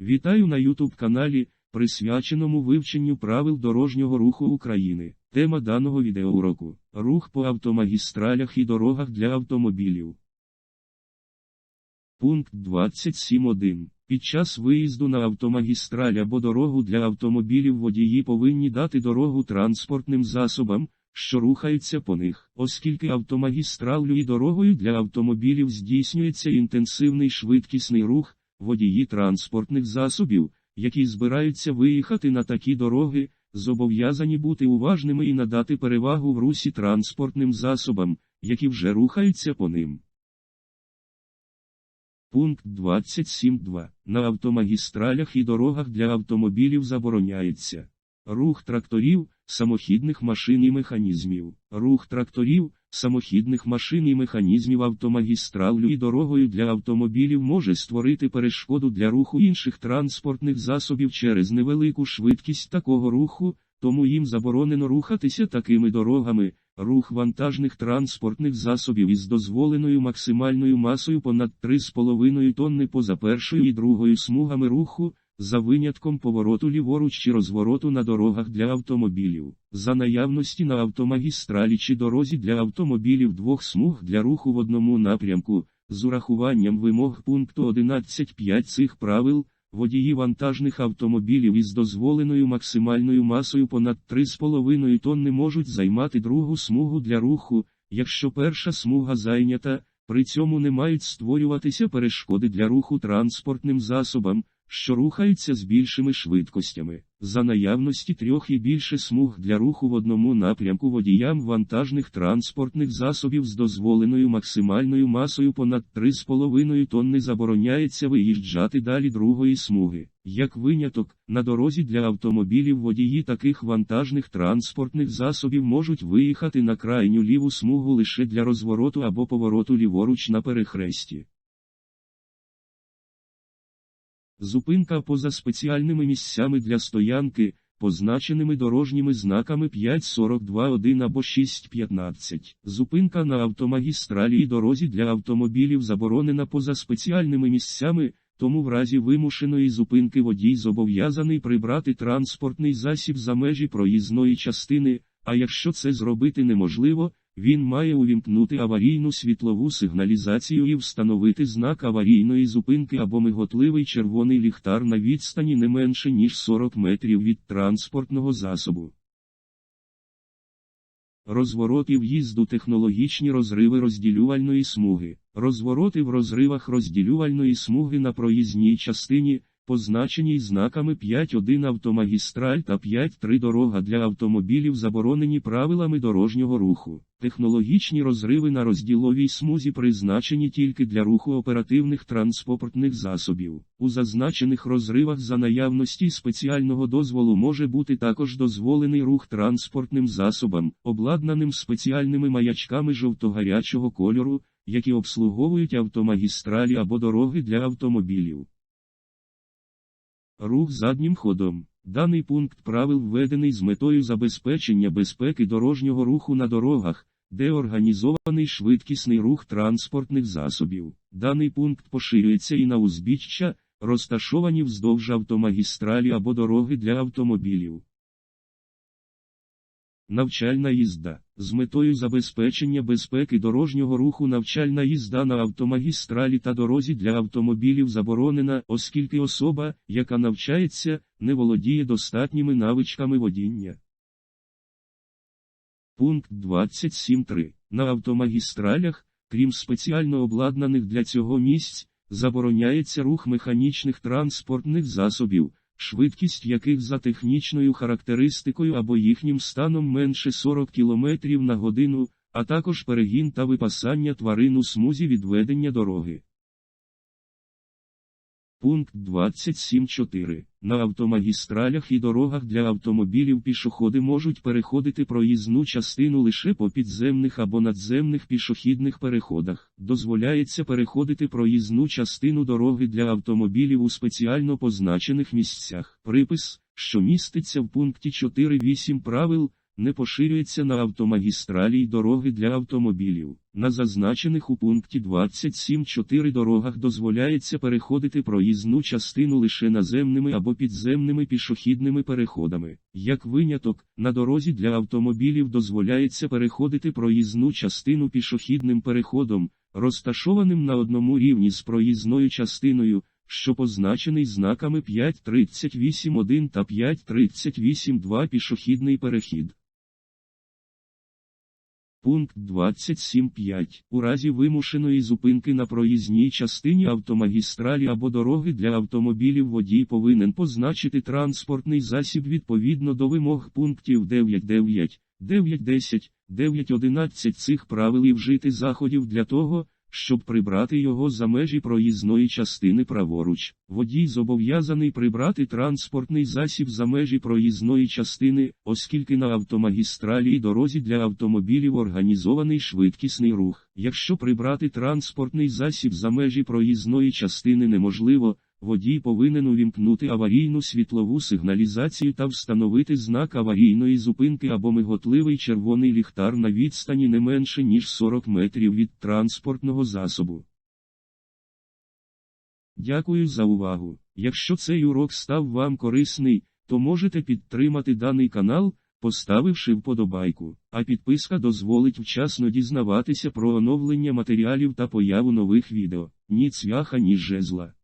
Вітаю на YouTube каналі, присвяченому вивченню правил дорожнього руху України. Тема даного відеоуроку – рух по автомагістралях і дорогах для автомобілів. Пункт 27.1. Під час виїзду на автомагістраль або дорогу для автомобілів водії повинні дати дорогу транспортним засобам, що рухаються по них, оскільки автомагістраллю і дорогою для автомобілів здійснюється інтенсивний швидкісний рух, водії транспортних засобів, які збираються виїхати на такі дороги, зобов'язані бути уважними і надати перевагу в русі транспортним засобам, які вже рухаються по ним. Пункт 27.2. На автомагістралях і дорогах для автомобілів забороняється рух тракторів, самохідних машин і механізмів, рух тракторів, самохідних машин і механізмів автомагістраллю і дорогою для автомобілів може створити перешкоду для руху інших транспортних засобів через невелику швидкість такого руху, тому їм заборонено рухатися такими дорогами. Рух вантажних транспортних засобів із дозволеною максимальною масою понад 3,5 тонни поза першою і другою смугами руху, за винятком повороту ліворуч чи розвороту на дорогах для автомобілів, за наявності на автомагістралі чи дорозі для автомобілів двох смуг для руху в одному напрямку, з урахуванням вимог пункту 11.5 цих правил. Водії вантажних автомобілів із дозволеною максимальною масою понад 3,5 тонни можуть займати другу смугу для руху, якщо перша смуга зайнята, при цьому не мають створюватися перешкоди для руху транспортним засобам, що рухаються з більшими швидкостями, за наявності трьох і більше смуг для руху в одному напрямку водіям вантажних транспортних засобів з дозволеною максимальною масою понад 3,5 тонни забороняється виїжджати далі другої смуги. Як виняток, на дорозі для автомобілів водії таких вантажних транспортних засобів можуть виїхати на крайню ліву смугу лише для розвороту або повороту ліворуч на перехресті. Зупинка поза спеціальними місцями для стоянки, позначеними дорожніми знаками 5.42.1 або 6.15. Зупинка на автомагістралі і дорозі для автомобілів заборонена поза спеціальними місцями, тому в разі вимушеної зупинки водій зобов'язаний прибрати транспортний засіб за межі проїзної частини, а якщо це зробити неможливо, він має увімкнути аварійну світлову сигналізацію і встановити знак аварійної зупинки або миготливий червоний ліхтар на відстані не менше ніж 40 метрів від транспортного засобу. Розвороти в'їзду технологічні розриви розділювальної смуги. Розвороти в розривах розділювальної смуги на проїзній частині, позначеній знаками 5.1 автомагістраль та 5.3 дорога для автомобілів заборонені правилами дорожнього руху. Технологічні розриви на розділовій смузі призначені тільки для руху оперативних транспортних засобів. У зазначених розривах за наявності спеціального дозволу може бути також дозволений рух транспортним засобам, обладнаним спеціальними маячками жовто-гарячого кольору, які обслуговують автомагістралі або дороги для автомобілів. Рух заднім ходом. Даний пункт правил введений з метою забезпечення безпеки дорожнього руху на дорогах, де організований швидкісний рух транспортних засобів. Даний пункт поширюється і на узбіччя, розташовані вздовж автомагістралі або дороги для автомобілів. Навчальна їзда. З метою забезпечення безпеки дорожнього руху навчальна їзда на автомагістралі та дорозі для автомобілів заборонена, оскільки особа, яка навчається, не володіє достатніми навичками водіння. Пункт 27.3. На автомагістралях, крім спеціально обладнаних для цього місць, забороняється рух механічних транспортних засобів, швидкість яких за технічною характеристикою або їхнім станом менше 40 км на годину, а також перегін та випасання тварин у смузі відведення дороги. Пункт 27.4. На автомагістралях і дорогах для автомобілів пішоходи можуть переходити проїзну частину лише по підземних або надземних пішохідних переходах. Дозволяється переходити проїзну частину дороги для автомобілів у спеціально позначених місцях. Припис, що міститься в пункті 4.8 правил, не поширюється на автомагістралі й дороги для автомобілів. На зазначених у пункті 27.4 дорогах дозволяється переходити проїзну частину лише наземними або підземними пішохідними переходами. Як виняток, на дорозі для автомобілів дозволяється переходити проїзну частину пішохідним переходом, розташованим на одному рівні з проїзною частиною, що позначений знаками 5.38.1 та 5.38.2 пішохідний перехід. Пункт 27.5. У разі вимушеної зупинки на проїзній частині автомагістралі або дороги для автомобілів водій повинен позначити транспортний засіб відповідно до вимог пунктів 9.9, 9.10, 9.11 цих правил і вжити заходів для того, щоб прибрати його за межі проїзної частини праворуч. Водій зобов'язаний прибрати транспортний засіб за межі проїзної частини, оскільки на автомагістралі і дорозі для автомобілів організований швидкісний рух. Якщо прибрати транспортний засіб за межі проїзної частини неможливо, Водій повинен увімкнути аварійну світлову сигналізацію та встановити знак аварійної зупинки або миготливий червоний ліхтар на відстані не менше ніж 40 метрів від транспортного засобу. Дякую за увагу. Якщо цей урок став вам корисний, то можете підтримати даний канал, поставивши вподобайку, а підписка дозволить вчасно дізнаватися про оновлення матеріалів та появу нових відео. Ні цвяха, ні жезла.